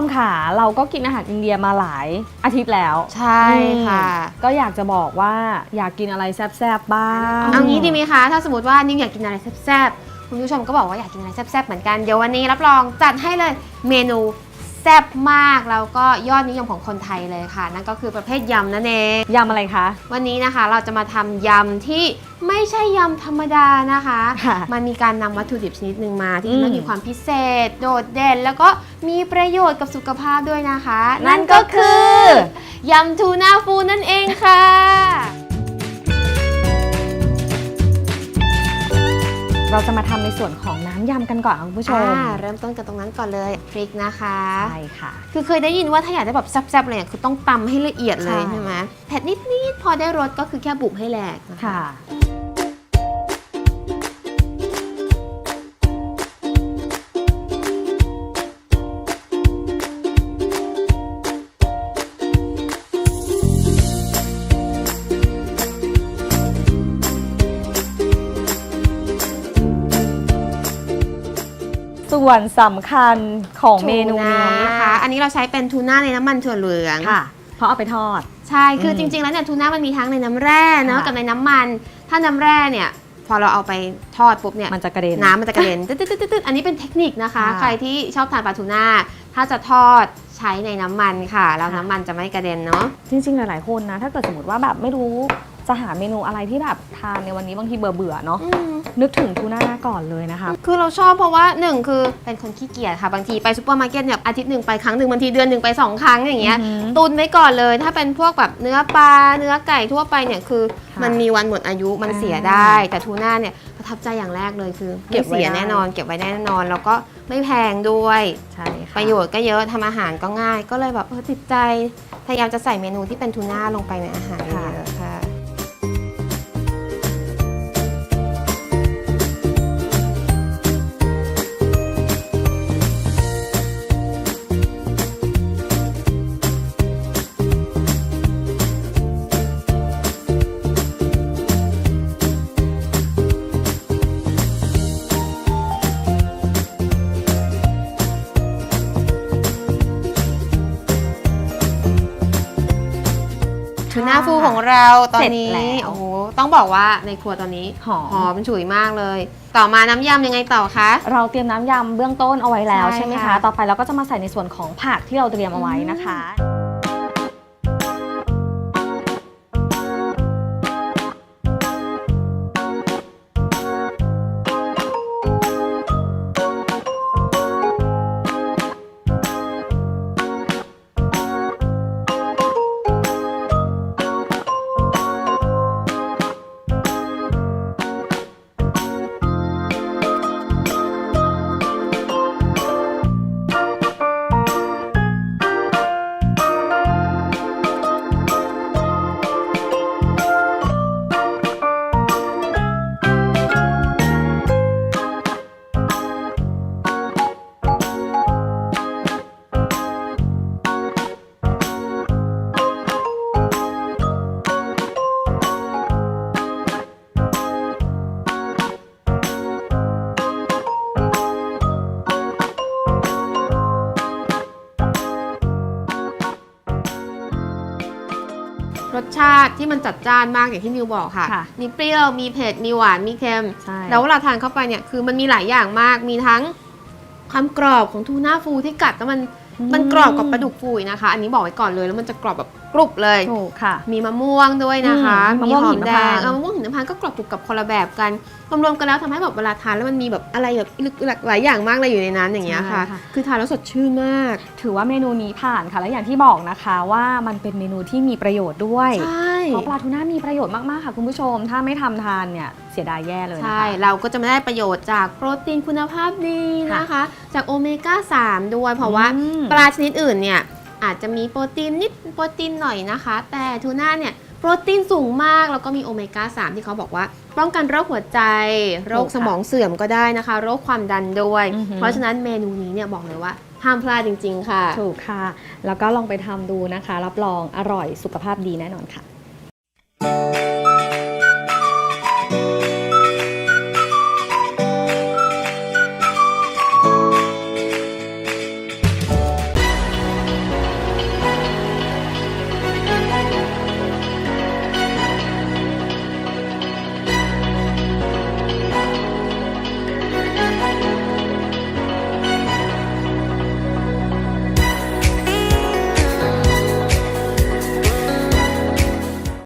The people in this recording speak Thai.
มค่ะ เราก็กินอาหารอินเดียมาหลายอาทิตย์แล้วใช่ค่ะอืมก็อยากจะบอกว่าอยากกินอะไรแซ่บๆบ้างเอางี้ดีไหมคะ ถ้าสมมติว่านิ่งอยากกินอะไรแซ่บๆคุณผู้ชมก็บอกว่าอยากกินอะไรแซ่บๆเหมือนกัน เดี๋ยววันนี้รับรองจัดให้เลยเมนู แซ่บมากแล้วก็ยอดนิยมของคนไทยเลยค่ะ นั่นก็คือประเภทยำนั่นเอง ยำอะไรคะ วันนี้นะคะเราจะมาทำยำที่ไม่ใช่ยำธรรมดานะคะ ค่ะมันมีการนำวัตถุดิบชนิดหนึ่งมาที่อืม มันมีความพิเศษ โดดเด่น แล้วก็มีประโยชน์กับสุขภาพด้วยนะคะ นั่นก็คือยำทูน่าฟูนั่นเองค่ะ เราจะมาทำในส่วนของน้ำยำกันก่อนค่ะคุณผู้ชมอ่าเริ่มต้นกันตรงนั้นก่อนเลยพริกนะคะ ใช่ค่ะ คือเคยได้ยินว่าถ้าอยากได้แบบแซ่บๆเลยอะคือต้องตำให้ละเอียดเลยใช่ใช่ไหมเผ็ดนิดๆพอได้รสก็คือแค่บุกให้แหลกนค่ะ ส่วนสำคัญของเมนูนี้ทูนะคะอันนี้เราใช้เป็นทูน่าในน้ำมันถั่วเหลืองค่ะ เพราะเอาไปทอด ใช่ คืออมจริง ๆ แล้วเนี่ยทูน่ามันมีทั้งในน้ำแร่เนาะค่ะ กับในน้ำมัน ถ้าน้ำแร่เนี่ยพอเราเอาไปทอดปุ๊บเนี่ยมันจะกระเด็น น้ำมันจะกระเด็นตึ๊ดตึ๊ดตึ๊ดตึ๊ดอันนี้เป็นเทคนิคนะคะ ค่ะใครที่ชอบทานปลาทูน่าถ้าจะทอดใช้ในน้ำมันค่ะแล้วค่ะ น้ำมันจะไม่กระเด็นเนาะ จริงๆ หลายๆ คนนะ ถ้าเกิดสมมติว่าแบบไม่รู้ จะหาเมนูอะไรที่แบบทานในวันนี้บางทีเบื่อๆเนาะอืมนึกถึงทูน่าก่อนเลยนะคะ คือเราชอบเพราะว่าหนึ่งคือเป็นคนขี้เกียจค่ะ บางทีไปซูเปอร์มาร์เก็ตเนี่ยอาทิตย์หนึ่งไปครั้งหนึ่งบางทีเดือนหนึ่งไปสองครั้งอย่างเงี้ย อือหือตุนไว้ก่อนเลย ถ้าเป็นพวกแบบเนื้อปลาเนื้อไก่ทั่วไปเนี่ยคือ ค่ะมันมีวันหมดอายุมันอ่าเสียได้ แต่ทูน่าเนี่ยประทับใจอย่างแรกเลยคือเก็บไว้ไม่เสียได้ แน่นอน เก็บไว้ได้แน่นอน แล้วก็ไม่แพงด้วย ใช่ค่ะประโยชน์ก็เยอะทำอาหารก็ง่าย ก็เลยแบบเออติดใจ พยายามจะใส่เมนูที่เป็นทูน่าลงไปในอาหารเยอะๆค่ะ ทูน่าฟูของเราตอนนี้เสร็จแล้วโอ้โห ต้องบอกว่าในครัวตอนนี้หอมหอมฉุยมากเลย ต่อมาน้ำยำยังไงต่อคะ เราเตรียมน้ำยำเบื้องต้นเอาไว้แล้วใช่ใช่ไหมค่ะคะ ต่อไปเราก็จะมาใส่ในส่วนของผักที่เราเตรียมเอาไว้นะคะ รสชาติที่มันจัดจ้านมากอย่างที่นิวบอกค่ะ ค่ะมีเปรี้ยว มีเผ็ด มีหวาน มีเค็ม ใช่ แล้วเวลาทานเข้าไปเนี่ยคือมันมีหลายอย่างมาก มีทั้งความกรอบของทูน่าฟูที่กัดแล้วมันมันกรอบกับปลาดุกฟูอีกนะคะ อันนี้บอกไว้ก่อนเลยแล้วมันจะกรอบแบบกรุบเลย ถูกค่ะ มีมะม่วงด้วยนะคะอืมมะม่วงหอหิมมแดพานต์งเออมะม่วงหิมพานต์ก็กรอบกรุบกับคนละแบบกันรวมๆกันแล้วทำให้แบบเวลาทานแล้วมันมีแบบอะไรแบบลึกหลายอย่างมากเลยอยู่ในนั้นอย่างเงี้ยค่ะ ใช่ค่ะ คือทานแล้วสดชื่นมาก ถือว่าเมนูนี้ผ่านค่ะ และอย่างที่บอกนะคะว่ามันเป็นเมนูที่มีประโยชน์ด้วย ใช่ เพราะปลาทูน่ามีประโยชน์มากๆค่ะคุณผู้ชม ถ้าไม่ทำทานเนี่ยเสียดายแย่เลยนะใช่ คะ เราก็จะไม่ได้ประโยชน์จากโปรตีนคุณภาพดีนะคะ จากโอเมก้า 3 ด้วย เพราะว่าอืมปลาชนิดอื่นเนี่ย อาจจะมีโปรตีนนิดโปรตีนหน่อยนะคะ แต่ทูน่าเนี่ยโปรตีนสูงมาก แล้วก็มีโอเมก้า 3 ที่เขาบอกว่า ป้องกันโรคหัวใจ โรคสมองเสื่อมก็ได้นะคะ โรคความดันด้วยอือหือเพราะฉะนั้นเมนูนี้เนี่ยบอกเลยว่าห้ามพลาดจริง ๆ ค่ะ ถูกค่ะ แล้วก็ลองไปทำดูนะคะ รับรองอร่อยสุขภาพดีแน่นอนค่ะ